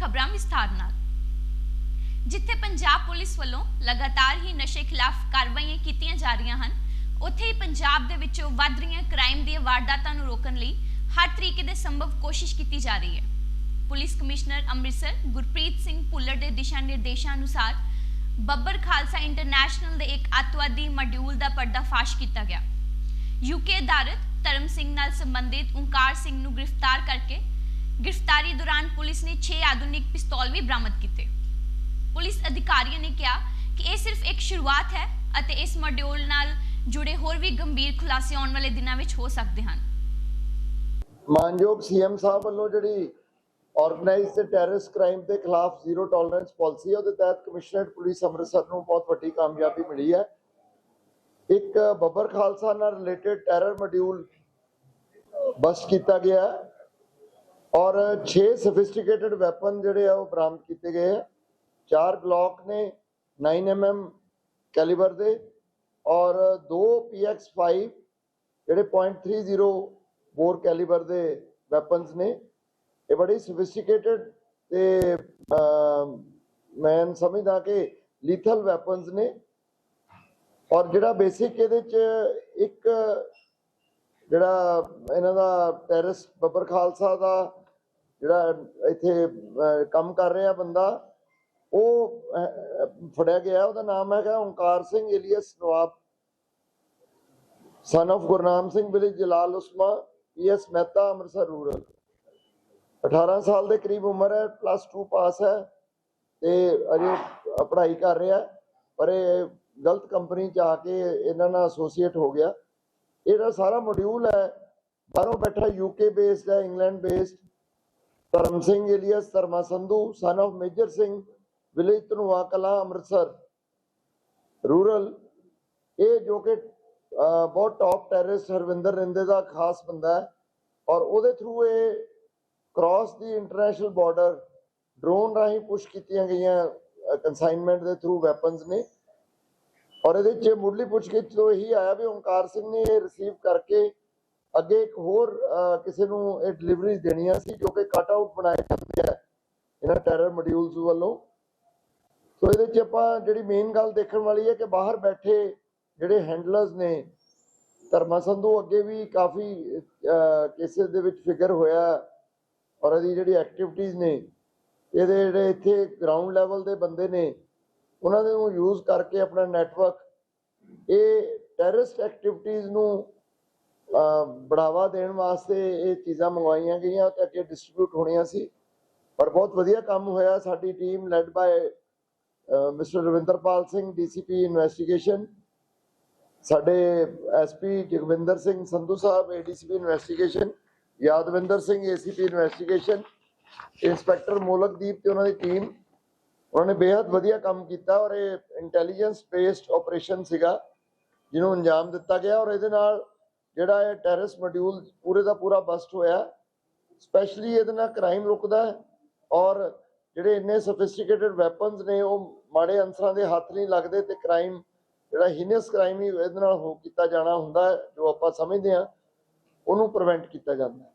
ਖਬਰਾਂ ਵਿਸਥਾਰ ਨਾਲ। ਜਿੱਥੇ ਪੰਜਾਬ ਪੁਲਿਸ ਵੱਲੋਂ ਲਗਾਤਾਰ ਹੀ ਨਸ਼ੇ ਖਿਲਾਫ ਕਾਰਵਾਈਆਂ ਕੀਤੀਆਂ ਜਾ ਰਹੀਆਂ ਹਨ, ਉੱਥੇ ਹੀ ਪੰਜਾਬ ਦੇ ਵਿੱਚੋਂ ਵੱਧ ਰਹੀਆਂ ਕ੍ਰਾਈਮ ਦੀਆਂ ਵਾਰਦਾਤਾਂ ਨੂੰ ਰੋਕਣ ਲਈ ਹਰ ਤਰੀਕੇ ਦੇ ਸੰਭਵ ਕੋਸ਼ਿਸ਼ ਕੀਤੀ ਜਾ ਰਹੀ ਹੈ। ਪੁਲਿਸ ਕਮਿਸ਼ਨਰ ਅੰਮ੍ਰਿਤਸਰ ਗੁਰਪ੍ਰੀਤ ਸਿੰਘ ਭੁੱਲਰ ਦੇ ਦਿਸ਼ਾ ਨਿਰਦੇਸ਼ਾਂ ਅਨੁਸਾਰ ਬੱਬਰ ਖਾਲਸਾ ਇੰਟਰਨੈਸ਼ਨਲ ਦੇ ਇੱਕ ਅੱਤਵਾਦੀ ਮੋਡਿਊਲ ਦਾ ਪਰਦਾਫਾਸ਼ ਕੀਤਾ ਗਿਆ। ਯੂਕੇ ਅਦਾਲਤ ਧਰਮ ਸਿੰਘ ਨਾਲ ਸੰਬੰਧਿਤ ਓਂਕਾਰ ਸਿੰਘ ਨੂੰ ਗ੍ਰਿਫਤਾਰ ਕਰਕੇ ਗ੍ਰਿਫਤਾਰੀ ਦੌਰਾਨ ਪੁਲਿਸ ਨੇ 6 ਆਧੁਨਿਕ ਪਿਸਤੌਲ ਵੀ ਬਰਾਮਦ ਕੀਤੇ। ਪੁਲਿਸ ਅਧਿਕਾਰੀਆਂ ਨੇ ਕਿਹਾ ਕਿ ਇਹ ਸਿਰਫ ਇੱਕ ਸ਼ੁਰੂਆਤ ਹੈ ਅਤੇ ਇਸ ਮੋਡਿਊਲ ਨਾਲ ਜੁੜੇ ਹੋਰ ਵੀ ਗੰਭੀਰ ਖੁਲਾਸੇ ਆਉਣ ਵਾਲੇ ਦਿਨਾਂ ਵਿੱਚ ਹੋ ਸਕਦੇ ਹਨ। ਮਾਨਯੋਗ ਸੀਐਮ ਸਾਹਿਬ ਵੱਲੋਂ ਜਿਹੜੀ ਆਰਗੇਨਾਈਜ਼ਡ ਤੇ ਟੈਰਰਿਸਟ ਕ੍ਰਾਈਮ ਦੇ ਖਿਲਾਫ ਜ਼ੀਰੋ ਟੋਲਰੈਂਸ ਪਾਲਿਸੀ ਹੈ, ਉਹਦੇ ਤਹਿਤ ਕਮਿਸ਼ਨਰੇਟ ਪੁਲਿਸ ਅੰਮ੍ਰਿਤਸਰ ਨੂੰ ਬਹੁਤ ਵੱਡੀ ਕਾਮਯਾਬੀ ਮਿਲੀ ਹੈ। ਇੱਕ ਬੱਬਰ ਖਾਲਸਾ ਨਾਲ ਰਿਲੇਟਡ ਟੈਰਰ ਮੋਡਿਊਲ ਬਸਟ ਕੀਤਾ ਗਿਆ ਹੈ। ਔਰ 6 ਸਫਿਸਟੀਕੇਟਡ ਵੈਪਨ ਜਿਹੜੇ ਆ ਉਹ ਬਰਾਮਦ ਕੀਤੇ ਗਏ ਆ। ਚਾਰ ਗਲੌਕ ਨੇ 9mm ਕੈਲੀਬਰ ਦੇ ਔਰ ਦੋ PX5 ਜਿਹੜੇ .30 ਬੋਰ ਕੈਲੀਬਰ ਦੇ ਵੈਪਨਸ ਨੇ। ਇਹ ਬੜੀ ਸਫਿਸਟੀਕੇਟਡ ਤੇ ਮੈਂ ਸਮਝਦਾ ਕਿ ਲੀਥਲ ਵੈਪਨਸ ਨੇ। ਔਰ ਜਿਹੜਾ ਬੇਸਿਕ ਇਹਦੇ ਚ ਇੱਕ ਜਿਹੜਾ ਇਹਨਾਂ ਦਾ ਟੈਰਰਿਸਟ ਬੱਬਰ ਖਾਲਸਾ ਦਾ ਜਿਹੜਾ ਇੱਥੇ ਕੰਮ ਕਰ ਰਿਹਾ ਬੰਦਾ, ਉਹ ਫੜਿਆ ਗਿਆ। ਉਹਦਾ ਨਾਮ ਹੈਗਾ Onkar Singh alias Nawab. Son of Gurnam Singh village Jalal Usma PS Mehta, Amritsar rural 18 ਸਾਲ ਦੇ ਕਰੀਬ ਉਮਰ ਹੈ ਪਲੱਸ 2 ਪਾਸ ਹੈ ਤੇ ਅਜੇ ਪੜ੍ਹਾਈ ਕਰ ਰਿਹਾ ਪਰ ਇਹ ਗਲਤ ਕੰਪਨੀ ਚ ਆ ਕੇ ਇਹਨਾਂ ਨਾਲ ਐਸੋਸੀਏਟ ਹੋ ਗਿਆ। ਇਹਦਾ ਸਾਰਾ ਮੋਡਿਊਲ ਹੈ। ਬਾਹਰੋਂ ਬੈਠਾ ਯੂਕੇ ਬੇਸਡ ਹੈ England based Dharam Singh alias Dharma Sandhu son of Major Singh village Dhanua Kalan, Amritsar. Rural ਇਹ ਜੋ ਕਿ ਬਹੁਤ ਟੌਪ ਟੈਰਰਿਸਟ ਹਰਵਿੰਦਰ ਰਿੰਦੇ ਦਾ ਖਾਸ ਬੰਦਾ ਹੈ। ਔਰ ਉਹਦੇ ਥਰੂ ਇਹ ਕ੍ਰਾਸ ਦੀ ਇੰਟਰਨੈਸ਼ਨਲ ਬਾਰਡਰ ਡਰੋਨ ਰਾਹੀਂ ਪੁਸ਼ ਕੀਤੀਆਂ ਗਈਆਂ ਕਨਸਾਈਨਮੈਂਟ ਦੇ ਥਰੂ ਵੈਪਨਸ ਨੇ। ਔਰ ਇਹਦੇ ਚ ਮੁੱਢਲੀ ਪੁੱਛਗਿੱਛ ਤੋਂ ਇਹੀ ਆਇਆ ਵੀ ਓਂਕਾਰ ਸਿੰਘ ਨੇ ਇਹ ਰਿਸੀਵ ਕਰਕੇ ਅੱਗੇ ਇੱਕ ਹੋਰ ਕਿਸੇ ਨੂੰ ਇਹ ਡਿਲੀਵਰੀ ਦੇਣੀਆਂ ਸੀ ਜੋ ਕਿ ਕੱਟ ਆਊਟ ਬਣਾਏ ਜਾਂਦੇ ਆ ਇਹਨਾਂ ਟੈਰਰ ਮੋਡਿਊਲਸ ਵੱਲੋਂ। ਸੋ ਇਹਦੇ ਚ ਆਪਾਂ ਜਿਹੜੀ ਮੇਨ ਗੱਲ ਦੇਖਣ ਵਾਲੀ ਹੈ ਕਿ ਬਾਹਰ ਬੈਠੇ ਜਿਹੜੇ ਹੈਂਡਲਰਸ ਨੇ, ਧਰਮਾ ਸੰਧੂ ਅੱਗੇ ਵੀ ਕਾਫੀ ਕੇਸਿਸ ਦੇ ਵਿੱਚ ਫਿਗਰ ਹੋਇਆ ਔਰ ਇਹਦੀ ਜਿਹੜੀ ਐਕਟੀਵਿਟੀਜ਼ ਨੇ, ਇਹਦੇ ਜਿਹੜੇ ਇੱਥੇ ਗਰਾਊਂਡ ਲੈਵਲ ਦੇ ਬੰਦੇ ਨੇ ਉਹਨਾਂ ਦੇ ਨੂੰ ਯੂਜ਼ ਕਰਕੇ ਆਪਣਾ ਨੈਟਵਰਕ ਇਹ ਟੈਰਰਿਸਟ ਐਕਟੀਵਿਟੀਜ਼ ਨੂੰ ਬੜਾਵਾ ਦੇਣ ਵਾਸਤੇ ਇਹ ਚੀਜ਼ਾਂ ਮੰਗਵਾਈਆਂ ਗਈਆਂ ਤੇ ਅੱਗੇ ਡਿਸਟ੍ਰੀਬਿਊਟ ਹੋਣੀਆਂ ਸੀ। ਪਰ ਬਹੁਤ ਵਧੀਆ ਕੰਮ ਹੋਇਆ। ਸਾਡੀ team led by mister Ravinderpal Singh DCP investigation ਸਾਡੇ SP Jagvinder Singh Sandhu sahib ADCP investigation Yadvinder Singh ACP investigation inspector Molakdeep ਤੇ ਉਹਨਾਂ ਦੀ ਟੀਮ ਉਹਨਾਂ ਨੇ ਬੇहद ਵਧੀਆ ਕੰਮ ਕੀਤਾ ਔਰ ਇਹ ਇੰਟੈਲੀਜੈਂਸ ਬੇਸਡ ਆਪਰੇਸ਼ਨ ਸੀਗਾ, ਜਿਹਨੂੰ ਅੰਜਾਮ ਦਿੱਤਾ ਗਿਆ ਔਰ ਇਹਦੇ ਨਾਲ ਜਿਹੜਾ ਇਹ ਟੈਰਰਿਸਟ ਮੋਡਿਊਲ ਪੂਰੇ ਦਾ ਪੂਰਾ ਬਸਟ ਹੋਇਆ ਸਪੈਸ਼ਲੀ ਇਹਦੇ ਨਾਲ ਕ੍ਰਾਈਮ ਰੁਕਦਾ ਹੈ ਔਰ ਜਿਹੜੇ ਇੰਨੇ ਸੋਫਿਸਟੀਕੇਟਡ ਵੈਪਨਸ ਨੇ ਉਹ ਮਾੜੇ ਅਨਸਰਾਂ ਦੇ ਹੱਥ ਨਹੀਂ ਲੱਗਦੇ ਤੇ ਕ੍ਰਾਈਮ ਜਿਹੜਾ ਹੀਨਸ ਕ੍ਰਾਈਮ ਹੀ ਇਹਦੇ ਨਾਲ ਹੋ ਕੀਤਾ ਜਾਣਾ ਹੁੰਦਾ ਜੋ ਆਪਾਂ ਸਮਝਦੇ ਹਾਂ, ਉਹਨੂੰ ਪ੍ਰੀਵੈਂਟ ਕੀਤਾ ਜਾਂਦਾ ਹੈ।